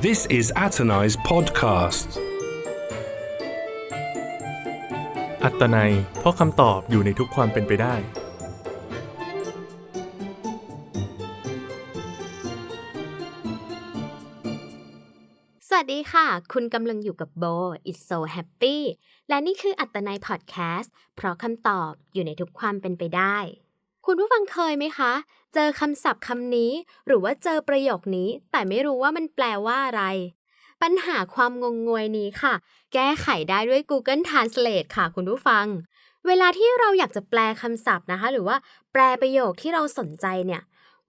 This is Atanai's podcast. อัตนัยเพราะคำตอบอยู่ในทุกความเป็นไปได้ สวัสดีค่ะ คุณกำลังอยู่กับโบ It's so happy และนี่คืออัตนายพอดแคสต์เพราะคำตอบอยู่ในทุกความเป็นไปได้ คุณผู้ฟังเคยไหมคะ เจอคำศัพท์คำนี้ หรือว่าเจอประโยคนี้ แต่ไม่รู้ว่ามันแปลว่าอะไร ปัญหาความงงงวยนี้ค่ะ แก้ไขได้ด้วย Google Translate ค่ะ คุณผู้ฟัง เวลาที่เราอยากจะแปลคำศัพท์นะคะ หรือว่าแปลประโยคที่เราสนใจเนี่ย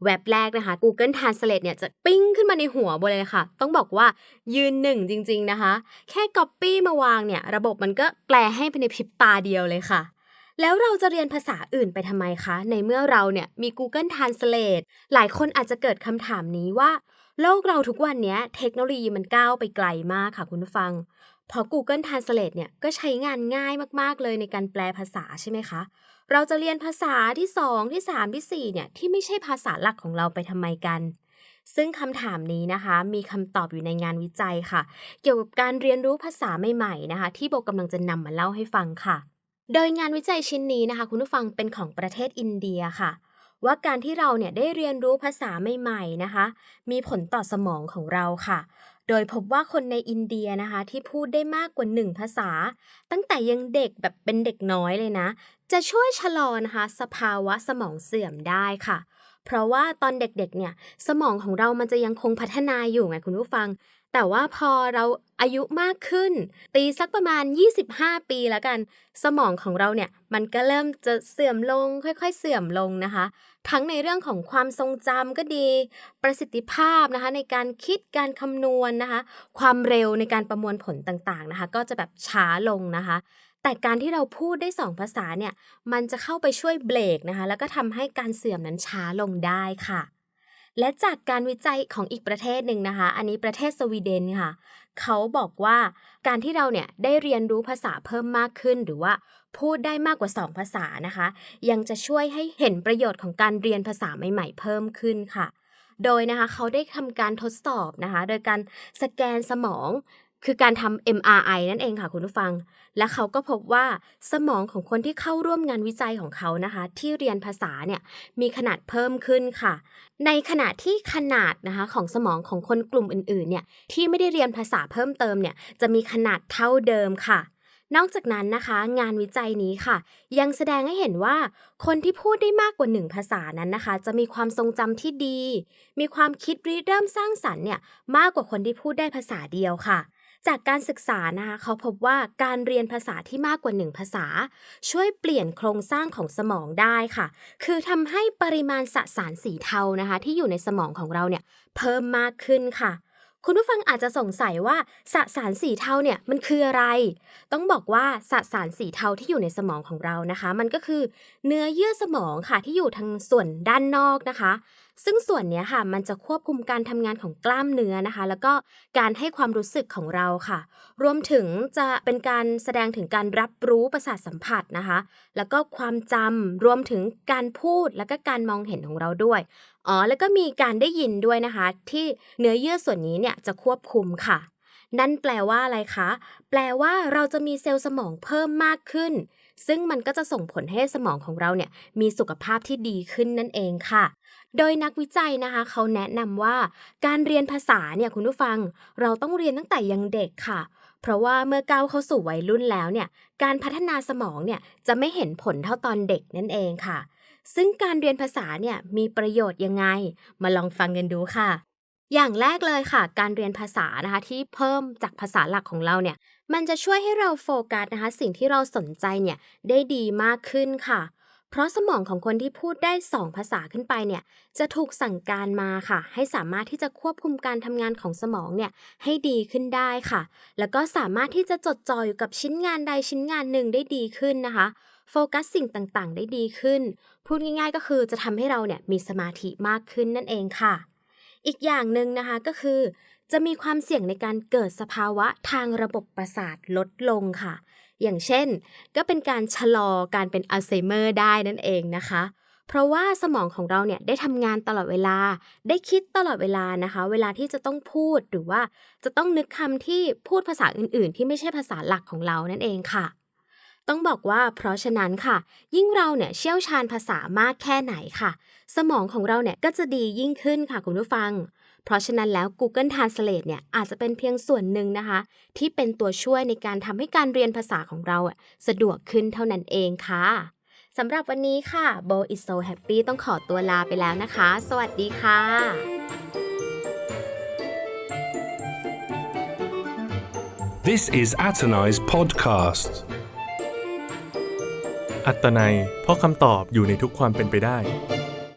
เว็บแรกนะคะ Google Translate เนี่ยจะปิ้งขึ้นมาในหัวโบเลยค่ะ ต้องบอกว่ายืนหนึ่งจริง ๆนะคะ แค่ Copy มาวางเนี่ย ระบบมันก็แปลให้ภายในพริบตาเดียวเลยค่ะ แล้วเราจะเรียนภาษาอื่นไปทำไมคะ ในเมื่อเราเนี่ยมี Google Translate หลายคนอาจจะเกิดคำถามนี้ว่า โลกเราทุกวันเนี้ยเทคโนโลยีมันก้าวไปไกลมากค่ะคุณผู้ฟังเพราะ Google Translate เนี่ยก็ใช้งานง่ายมากๆเลยในการแปลภาษาใช่ไหมคะ เราจะเรียนภาษาที่ 2 ที่ 3 ที่ 4 เนี่ยที่ไม่ใช่ภาษาหลักของเราไปทำไมกันซึ่งคำถามนี้นะคะมีคำตอบอยู่ในงานวิจัยค่ะ เกี่ยวกับการเรียนรู้ภาษาใหม่ๆนะคะ ที่โบกำลังจะนำมาเล่าให้ฟังค่ะ โดยงานวิจัยชิ้นนี้นะคะ คุณผู้ฟังเป็นของประเทศอินเดียค่ะ ว่าการที่เราเนี่ยได้เรียนรู้ภาษาใหม่ๆนะคะ มีผลต่อสมองของเราค่ะ โดยพบว่าคนในอินเดียนะคะ ที่พูดได้มากกว่าหนึ่งภาษา ตั้งแต่ยังเด็กแบบเป็นเด็กน้อยเลยนะ จะช่วยชะลอนะคะ สภาวะสมองเสื่อมได้ค่ะเพราะว่าตอนเด็กๆเนี่ยสมองของเรามันจะยังคงพัฒนาอยู่ไงคุณผู้ฟัง แต่ว่าพอเราอายุมากขึ้น ตีสักประมาณ 25 ปีแล้วกัน สมองของเราเนี่ยมันก็เริ่มจะเสื่อมลงค่อยๆ เสื่อมลงนะคะ ทั้งในเรื่องของความทรงจำก็ดี ประสิทธิภาพนะคะ ในการคิดการคำนวณนะคะ ความเร็วในการประมวลผลต่างๆนะคะ ก็จะแบบช้าลงนะคะ แต่การที่เราพูดได้สองภาษาเนี่ย มันจะเข้าไปช่วยเบรกนะคะ แล้วก็ทำให้การเสื่อมนั้นช้าลงได้ค่ะ และจากการวิจัยของอีกประเทศหนึ่งนะคะ อันนี้ประเทศสวีเดนค่ะ เขาบอกว่าการที่เราเนี่ยได้เรียนรู้ภาษาเพิ่มมากขึ้น หรือว่าพูดได้มากกว่า 2 ภาษานะคะ ยังจะช่วยให้เห็นประโยชน์ของการเรียนภาษาใหม่ๆ เพิ่มขึ้นค่ะโดยนะคะเขาได้ทำการทดสอบนะคะ โดยการสแกนสมอง คือการทำ MRI นั่นเองค่ะคุณผู้ฟัง และเขาก็พบว่าสมองของคนที่เข้าร่วมงานวิจัยของเขานะคะ ที่เรียนภาษาเนี่ยมีขนาดเพิ่มขึ้นค่ะ ในขณะที่ขนาดนะคะของสมองของคนกลุ่มอื่นๆเนี่ยที่ไม่ได้เรียนภาษาเพิ่มเติมเนี่ยจะมีขนาดเท่าเดิมค่ะนอกจากนั้นนะคะ งานวิจัยนี้ค่ะ ยังแสดงให้เห็นว่า คนที่พูดได้มากกว่าหนึ่งภาษานั้นนะคะ จะมีความทรงจำที่ดี มีความคิดริเริ่มสร้างสรรค์เนี่ยมากกว่าคนที่พูดได้ภาษาเดียวค่ะ จากการศึกษานะคะเขาพบว่าการเรียนภาษาที่มากกว่าหนึ่งภาษา ช่วยเปลี่ยนโครงสร้างของสมองได้ค่ะ คือทำให้ปริมาณสสารสีเทานะคะ ที่อยู่ในสมองของเราเนี่ยเพิ่มมากขึ้นค่ะ คุณผู้ฟังอาจจะสงสัยว่าสสารสีเทาเนี่ยมันคืออะไร ต้องบอกว่าสสารสีเทาที่อยู่ในสมองของเรานะคะ มันก็คือเนื้อเยื่อสมองค่ะที่อยู่ทางส่วนด้านนอกนะคะ ซึ่งส่วนเนี้ยค่ะมันจะควบคุมการทำงานของกล้ามเนื้อนะคะ แล้วก็การให้ความรู้สึกของเราค่ะ รวมถึงจะเป็นการแสดงถึงการรับรู้ประสาทสัมผัสนะคะ แล้วก็ความจำรวมถึงการพูดแล้วก็การมองเห็นของเราด้วย อ๋อแล้วก็มีการได้ยินด้วยนะคะ ที่เนื้อเยื่อส่วนนี้เนี่ยจะควบคุมค่ะ นั่นแปลว่าอะไรคะ แปลว่าเราจะมีเซลล์สมองเพิ่มมากขึ้น ซึ่งมันก็จะส่งผลให้สมองของเราเนี่ยมีสุขภาพที่ดีขึ้นนั่นเองค่ะ โดยนักวิจัยนะคะ เขาแนะนำว่า การเรียนภาษาเนี่ยคุณผู้ฟัง เราต้องเรียนตั้งแต่ยังเด็กค่ะเพราะว่าเมื่อก้าวเข้าสู่วัยรุ่นแล้วเนี่ย การพัฒนาสมองเนี่ยจะไม่เห็นผลเท่าตอนเด็กนั่นเองค่ะ ซึ่งการเรียนภาษาเนี่ยมีประโยชน์ยังไง มาลองฟังกันดูค่ะ อย่างแรกเลยค่ะ การเรียนภาษานะคะที่เพิ่มจากภาษาหลักของเราเนี่ย มันจะช่วยให้เราโฟกัสนะคะ สิ่งที่เราสนใจเนี่ยได้ดีมากขึ้นค่ะ เพราะสมองของคนที่พูดได้ 2 ภาษาขึ้นไปเนี่ยจะถูกสั่งการมาค่ะ ให้สามารถที่จะควบคุมการทำงานของสมองเนี่ยให้ดีขึ้นได้ค่ะ แล้วก็สามารถที่จะจดจ่ออยู่กับชิ้นงานใดชิ้นงานหนึ่งได้ดีขึ้นนะคะโฟกัสสิ่งต่างๆ ได้ดีขึ้น พูดง่าย ๆ ก็คือจะทำให้เราเนี่ยมีสมาธิมากขึ้นนั่นเองค่ะ อีกอย่างหนึ่งนะคะก็คือ จะมีความเสี่ยงในการเกิดสภาวะทางระบบประสาทลดลงค่ะ อย่างเช่น ก็เป็นการชะลอการเป็นอัลไซเมอร์ได้นั่นเองนะคะ เพราะว่าสมองของเราเนี่ยได้ทำงานตลอดเวลา ได้คิดตลอดเวลานะคะ เวลาที่จะต้องพูดหรือว่าจะต้องนึกคำที่พูดภาษาอื่น ๆ ที่ไม่ใช่ภาษาหลักของเรานั่นเองค่ะต้องบอกว่าเพราะฉะนั้นค่ะ ยิ่งเราเนี่ยเชี่ยวชาญภาษามากแค่ไหนค่ะ สมองของเราเนี่ยก็จะดียิ่งขึ้นค่ะคุณผู้ฟัง เพราะฉะนั้นแล้ว Google Translate เนี่ยอาจจะเป็นเพียงส่วนหนึ่งนะคะ ที่เป็นตัวช่วยในการทำให้การเรียนภาษาของเราอะสะดวกขึ้นเท่านั้นเองค่ะสำหรับวันนี้ค่ะ Bo is so happy ต้องขอตัวลาไปแล้วนะคะ สวัสดีค่ะ This is Atonai's podcast. อัตนัยเพราะคำตอบอยู่ในทุกความเป็นไปได้